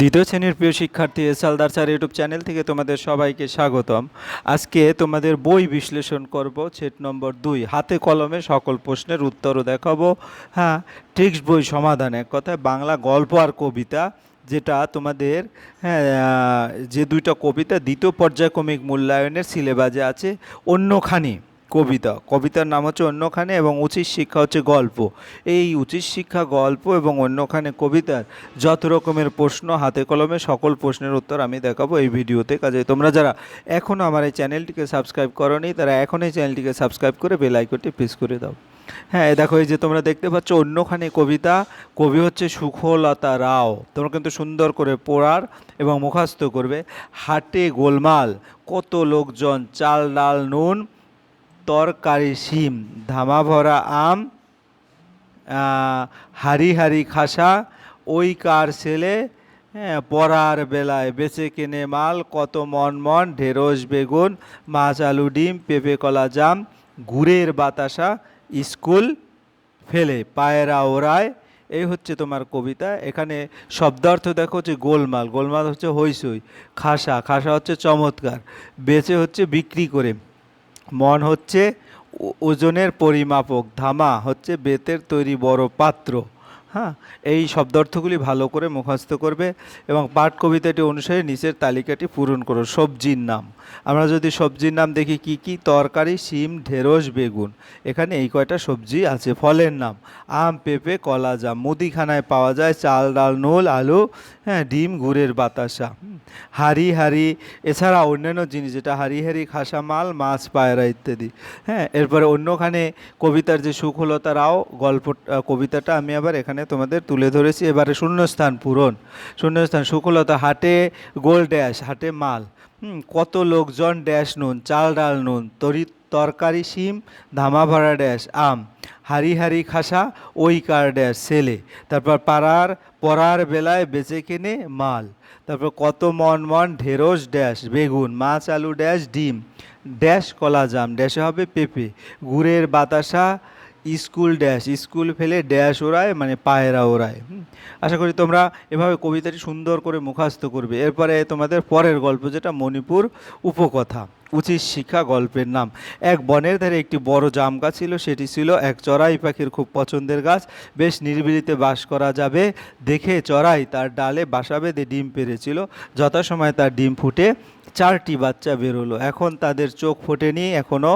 দ্বিতীয় শ্রেণির প্রিয় শিক্ষার্থী S Haldar sir YouTube channel থেকে তোমাদের সবাইকে স্বাগতম। আজকে তোমাদের বই বিশ্লেষণ করব, সেট নম্বর দুই। হাতে কলমে সকল প্রশ্নের উত্তরও দেখাবো। হ্যাঁ টেক্সট বই সমাধান এক কথায়, বাংলা গল্প আর কবিতা, যেটা তোমাদের হ্যাঁ যে দুইটা কবিতা দ্বিতীয় পর্যায়ক্রমিক মূল্যায়নের সিলেবাসে আছে, অন্যখানি। কবিতা। কবিতার নাম হচ্ছে অন্যখানে এবং উচিত শিক্ষা হচ্ছে গল্প। এই উচিত শিক্ষা, গল্প এবং অন্যখানে কবিতার যত রকমের প্রশ্ন হাতে কলমে সকল প্রশ্নের উত্তর আমি দেখাবো এই ভিডিওতে। কাজে তোমরা যারা এখনও আমার এই চ্যানেলটিকে সাবস্ক্রাইব করনি, তারা এখন এই চ্যানেলটিকে সাবস্ক্রাইব করে বেল আইকনটি প্রেস করে দাও। হ্যাঁ দেখো, এই যে তোমরা দেখতে পাচ্ছ অন্যখানে কবিতা, কবি হচ্ছে সুখলতা রাও। তোমরা কিন্তু সুন্দর করে পড়ার এবং মুখস্থ করবে। হাটে গোলমাল, কত লোকজন, চাল, ডাল, নুন তরকারি, শিম ধামা ভরা আম হারি হারি খাসা, ওই কার ছেলে হ্যাঁ পড়ার বেলায় বেচে কেনে মাল, কত মন মন, ঢেঁড়স, বেগুন, মাছ, আলু, ডিম, পেঁপে, কলা, জাম, গুড়ের বাতাসা স্কুল ফেলে, পায়রা ওড়ায় এই হচ্ছে তোমার কবিতা। এখানে শব্দার্থ দেখো হচ্ছে গোলমাল গোলমাল হচ্ছে হইসই খাসা খাসা হচ্ছে চমৎকার, বেচে হচ্ছে বিক্রি করে। মন হচ্ছে ওজনের পরিমাপক ধামা হচ্ছে বেতের তৈরি বড় পাত্র। হ্যাঁ এই শব্দার্থগুলি ভালো করে মুখস্থ করবে এবং পাঠ কবিতাটি অনুসারে নিচের তালিকাটি পূরণ করো, সবজির নাম। আমরা যদি সবজির নাম দেখি, কি কি? তরকারি, শিম, ঢেঁড়স, বেগুন। এখানে এই কয়টা সবজি আছে? ফলের নাম। আম, পেঁপে কলা জাম মুদিখানায় পাওয়া যায় চাল, ডাল, নোল, আলু হ্যাঁ ডিম, গুড়ের বাতাসা। হাড়ি হাড়ি। এছাড়া অন্যান্য জিনিস যেটা হাড়ি হাড়ি, খাসা, মাল, মাছ, পায়রা ইত্যাদি। হ্যাঁ এরপরে অন্যখানে কবিতার যে সুখলতা রাও গল্প কবিতাটা আমি আবার এখানে তোমাদের তুলে ধরেছি। এবারে শূন্যস্থান পূরণ। শূন্যস্থান সুখলতা হাটে গোল ড্যাশ, হাটে মাল। কত লোকজন ড্যাশ নুন, চাল ডাল নুন, তরি তরকারি, শিম ধামা ভরা ড্যাশ, আম হারি হারি খাসা, ওই কার ড্যাশ ছেলে তারপর পাড়ার পড়ার বেলায় বেচে কেনে মাল। তারপর কত মন মন ঢেঁড়স ড্যাশ, বেগুন, মাছ আলু ড্যাশ, ডিম। ড্যাশ কলা জাম, ড্যাশে হবে পেঁপে। গুড়ের বাতাসা স্কুল ড্যাশ, স্কুল ফেলে ড্যাশ ওড়ায় মানে পায়রা ওড়ায় আশা করি তোমরা এভাবে কবিতাটি সুন্দর করে মুখস্থ করবে। এরপরে তোমাদের পরের গল্প, যেটা মণিপুর উপকথা, উচিত শিক্ষা গল্পের নাম। এক বনের ধারে একটি বড় জাম গাছ ছিল, সেটি ছিল এক চড়াই পাখির খুব পছন্দের গাছ। বেশ নিরিবিলিতে বাস করা যাবে, দেখে চড়াই তার ডালে বাসা বেঁধে ডিম পেরেছিল। যথাসময়ে তার ডিম ফুটে চারটি বাচ্চা বেরোলো। এখন তাদের চোখ ফোটেনি এখনও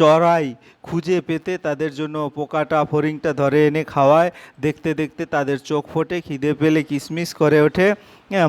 চড়াই খুঁজে পেতে তাদের জন্য পোকাটা, ফড়িংটা ধরে এনে খাওয়ায়। দেখতে দেখতে তাদের চোখ ফোটে, খিদে পেলে কিসমিস করে ওঠে।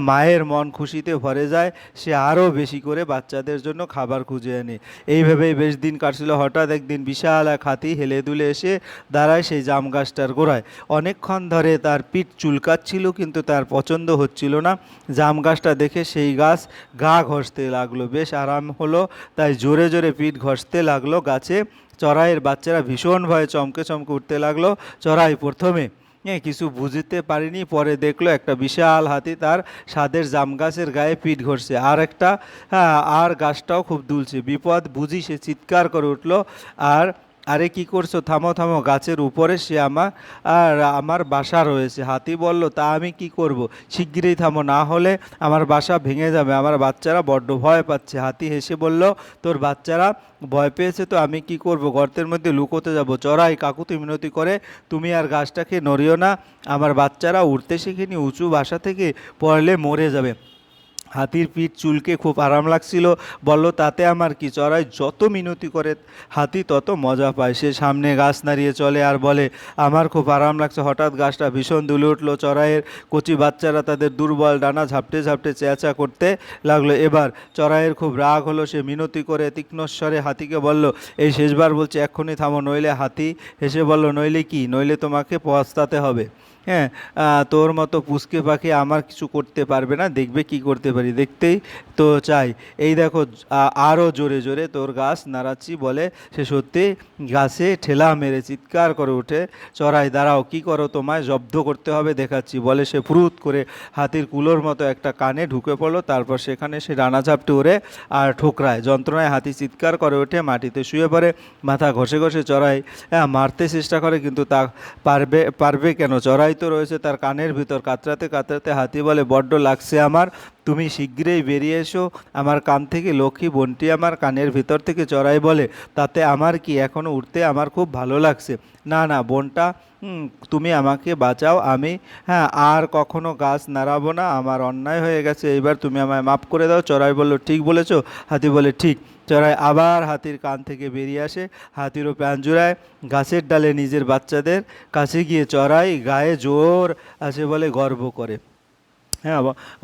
মায়ের মন খুশিতে ভরে যায়। সে আরও বেশি করে বাচ্চাদের জন্য খাবার খুঁজে আনে। এইভাবেই বেশ দিন কাটছিল। হঠাৎ একদিন বিশাল এক হাতি হেলে দুলে এসে দাঁড়ায় সেই জাম গাছটার গোড়ায়। অনেকক্ষণ ধরে তার পিঠ চুলকাচ্ছিল, কিন্তু তার পছন্দ হচ্ছিল না। জাম গাছটা দেখে সেই গাছ গা ঘষতে লাগল। বেশ আরাম হলো, তাই জোরে জোরে পিঠ ঘষতে লাগল গাছে। চড়াইয়ের বাচ্চারা ভীষণ ভয়ে চমকে চমকে উঠতে লাগল। চড়াই প্রথমে। হ্যাঁ কিছু বুঝতে পারিনি, পরে দেখল একটা বিশাল হাতি তার সাদের জাম গাছের গায়ে পিঠ ঘষছে। আর একটা হ্যাঁ আর গাছটাও খুব দুলছে। বিপদ বুঝি সে চিৎকার করে উঠল, আর আরে কি করছ? থামো থামো, গাছের উপরে সে আমার আর আমার বাসা রয়েছে। হাতি বলল, তা আমি কি করব? শিগগিরই থামো, না হলে আমার বাসা ভেঙে যাবে। আমার বাচ্চারা বড্ড ভয় পাচ্ছে। হাতি হেসে বলল, তোর বাচ্চারা ভয় পেয়েছে তো আমি কি করব? গর্তের মধ্যে লুকোতে যাব। চড়াই কাকুতি মিনতি করে তুমি আর গাছটাকে নড়িও না। আমার বাচ্চারা উঠতে শিখিনি, উঁচু বাসা থেকে পড়লে মরে যাবে। হাতির পিঠ চুলকে খুব আরাম লাগছিল। বলল, তাতে আমার কি চড়াই? যত মিনতি করে হাতি, তত মজা পায়। সে সামনে গাছ নাড়িয়ে চলে আর বলে, আমার খুব আরাম লাগছে। হঠাৎ গাছটা ভীষণ দুলে উঠল। চড়াইয়ের কচি বাচ্চারা তাদের দুর্বল ডানা ঝাপটে ঝাপটে চেঁচা করতে লাগল। এবার চড়াইয়ের খুব রাগ হলো। সে মিনতি করে তীক্ষ্ণস্বরে হাতিকে বলল, এই শেষবার বলছে, এক্ষুনি থামো। নইলে হাতি হেসে বলল, নইলে কি? নইলে তোমাকে পস্তাতে হবে। হ্যাঁ তোর মতো পুচকে পাখি আমার কিছু করতে পারবে না, দেখবে কি করতে পারি, দেখতেই তো চাই। এই দেখো আরও জোরে জোরে তোর গাছ নাড়াচ্ছি বলে, সে সত্যি গাছে ঠেলা মেরে চিৎকার করে ওঠে, চড়াই, দাঁড়াও, কি করো তোমায়, জব্দ করতে হবে দেখাচ্ছি বলে সে ফুরুত করে হাতির কুলোর মতো একটা কানে ঢুকে পড়ল, তারপর সেখানে সে রানা ঝাপটে ওড়ে আর ঠোকরায়, যন্ত্রণায় হাতি চিৎকার করে ওঠে, মাটিতে শুয়ে পড়ে, মাথা ঘষে ঘষে চড়াই হ্যাঁ মারতে চেষ্টা করে কিন্তু তা পারবে পারবে কেন? চড়াই রয়েছে তার কানের ভিতর কাতরাতে কাতরাতে হাতি বলে বড্ড লাগছে আমার। তুমি শীঘ্রই বেরিয়ে এসো। আমার কান থেকে লক্ষ্মী বোনটি আমার কানের ভিতর থেকে চড়াই বলে, তাতে আমার কি এখনও উঠতে আমার খুব ভালো লাগছে? না না, বোনটা তুমি আমাকে বাঁচাও, আমি হ্যাঁ আর কখনো গাছ নাড়াবো না, আমার অন্যায় হয়ে গেছে, এইবার তুমি আমায় মাফ করে দাও, চড়াই বলল, ঠিক বলেছ? হাতি বলে, ঠিক। চড়াই আবার হাতির কান থেকে বেরিয়ে আসে, হাতিরও প্যান জোড়ায়, গাছের ডালে নিজের বাচ্চাদের কাছে গিয়ে চড়াই, গায়ে জোর আছে বলে গর্ব করে। হ্যাঁ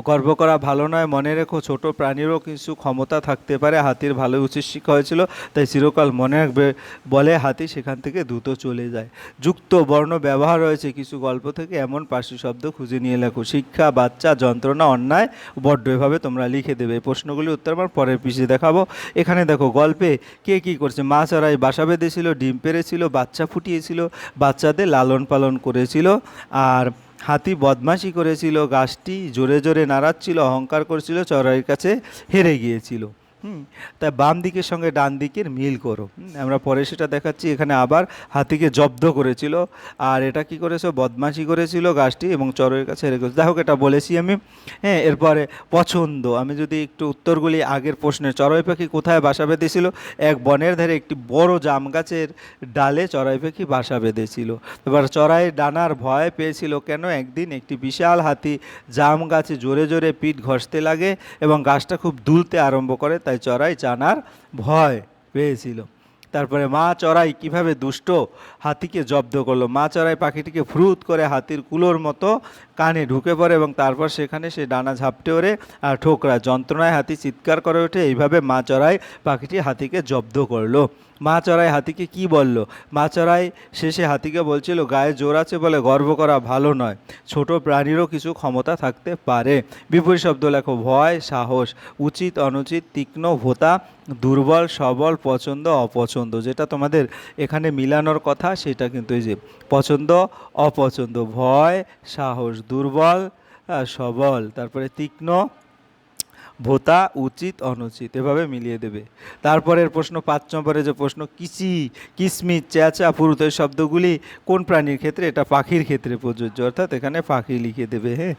গর্ব করা ভালো নয়। মনে রেখো, ছোট প্রাণীরও কিছু ক্ষমতা থাকতে পারে। হাতির ভালো উচিত শিক্ষা হয়েছিল, তাই চিরকাল মনে রাখবে, বলে হাতি সেখান থেকে দ্রুত চলে যায়। যুক্ত বর্ণ ব্যবহার রয়েছে কিছু গল্প থেকে, এমন পার্শ্ব শব্দ খুঁজে নিয়ে লেখো। শিক্ষা, বাচ্চা, যন্ত্রণা, অন্যায়, বড্ড এভাবে তোমরা লিখে দেবে। প্রশ্নগুলি উত্তর আমার পরের পিছিয়ে দেখাবো। এখানে দেখো, গল্পে কে কি করছে? মা চড়াই বাসা বেঁধেছিল, ডিম পেড়েছিল, বাচ্চা ফুটিয়েছিল, বাচ্চাদের লালন পালন করেছিল, আর হাতি বদমাশি করেছিল গাছটি জোরে জোরে নাড়াচ্ছিল অহংকার করছিল চড়াইয়ের কাছে হেরে গিয়েছিল। হুম, তাই বাম দিকের সঙ্গে ডান দিকের মিল করো। আমরা পরে সেটা দেখাচ্ছি। এখানে আবার হাতিকে জব্দ করেছিল। আর এটা কি করেছে? বদমাশি করেছিল গাছটি এবং চড়ের কাছে গেছে যাই হোক, এটা বলেছি আমি। হ্যাঁ এরপরে পছন্দ। আমি যদি একটু উত্তরগুলি আগের প্রশ্নের, চড়াই পাখি কোথায় বাসা বেঁধেছিল? এক বনের ধারে একটি বড় জাম গাছের ডালে চড়াই পাখি বাসা বেঁধেছিল। এবার চড়াই ডানার ভয় পেয়েছিল কেন? একদিন একটি বিশাল হাতি জাম গাছে জোরে জোরে পিঠ ঘষতে লাগে এবং গাছটা খুব দুলতে আরম্ভ করে, তাই চড়াই চানার ভয় পেয়েছিল। তারপরে মা চড়াই কীভাবে দুষ্ট হাতিকে জব্দ করল? মা চড়াই পাখিটিকে ফ্রুত করে হাতির কুলোর মতো কানে ঢুকে পড়ে এবং তারপর সেখানে সে ডানা ঝাপটে ওরে আর ঠোকরা যন্ত্রণায় হাতি চিৎকার করে ওঠে। এইভাবে মা চড়াই পাখিটি হাতিকে জব্দ করল। মা চড়াই হাতিকে কি বলল? মা চড়াই শেষে হাতিকে বলছিল, গায়ে জোর আছে বলে গর্ব করা ভালো নয়। ছোট প্রাণীরও কিছু ক্ষমতা থাকতে পারে। বিপরীত শব্দ লেখো, ভয়, সাহস, উচিত, অনুচিত, তীক্ষ্ণ, ভোতা দুর্বল, সবল, পছন্দ, অপছন্দ, যেটা তোমাদের এখানে মিলানোর কথা, সেটা কিন্তু এই যে পছন্দ, অপছন্দ, ভয়, সাহস, দুর্বল সবল, তারপরে তীক্ষ্ণ, ভোতা, উচিত, অনুচিত, এভাবে মিলিয়ে দেবে। তারপরের প্রশ্ন পাঁচ নম্বরে যে প্রশ্ন কিচি কিসমিচ চেঁচা পুরুত এই শব্দগুলি কোন প্রাণীর ক্ষেত্রে? এটা পাখির ক্ষেত্রে প্রযোজ্য, অর্থাৎ এখানে পাখি লিখে দেবে হ্যাঁ?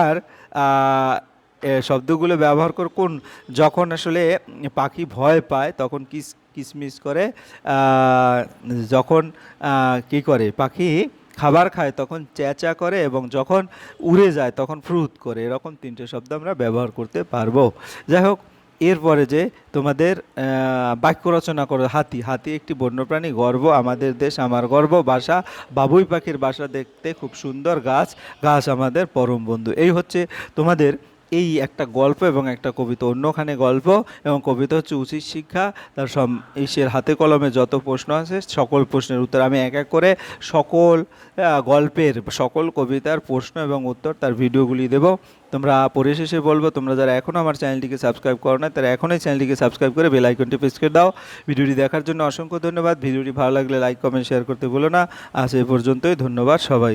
আর শব্দগুলো ব্যবহার কর কোন, যখন আসলে পাখি ভয় পায়, তখন কিস, কিসমিস করে যখন কি করে, পাখি খাবার খায়, তখন চেঁচা করে এবং যখন উড়ে যায়, তখন ফ্রুত করে, এরকম তিনটে শব্দ আমরা ব্যবহার করতে পারব। যাই হোক, এরপরে যে তোমাদের বাক্য রচনা করো, হাতি। হাতি একটি বন্যপ্রাণী, গর্ব আমাদের দেশ, আমার গর্ব বাসা। বাবুই পাখির বাসা দেখতে খুব সুন্দর গাছ গাছ আমাদের পরম বন্ধু। এই হচ্ছে তোমাদের এই একটা গল্প এবং একটা কবিতা, অন্যখানে গল্প এবং কবিতা হচ্ছে উচিত শিক্ষা। তার সব ইসের হাতে কলমে যত প্রশ্ন আছে, সকল প্রশ্নের উত্তর আমি এক এক করে সকল গল্পের সকল কবিতার প্রশ্ন এবং উত্তর তার ভিডিওগুলি দেব। তোমরা পরিশেষে বলব, তোমরা যারা এখনও আমার চ্যানেলটিকে সাবস্ক্রাইব করো না তারা এখনই চ্যানেলটিকে সাবস্ক্রাইব করে বেল আইকনটি প্রেস করে দাও। ভিডিওটি দেখার জন্য অসংখ্য ধন্যবাদ। ভিডিওটি ভালো লাগলে লাইক, কমেন্ট, শেয়ার করতে ভুলো না। আজ এ পর্যন্তই, ধন্যবাদ সবাই।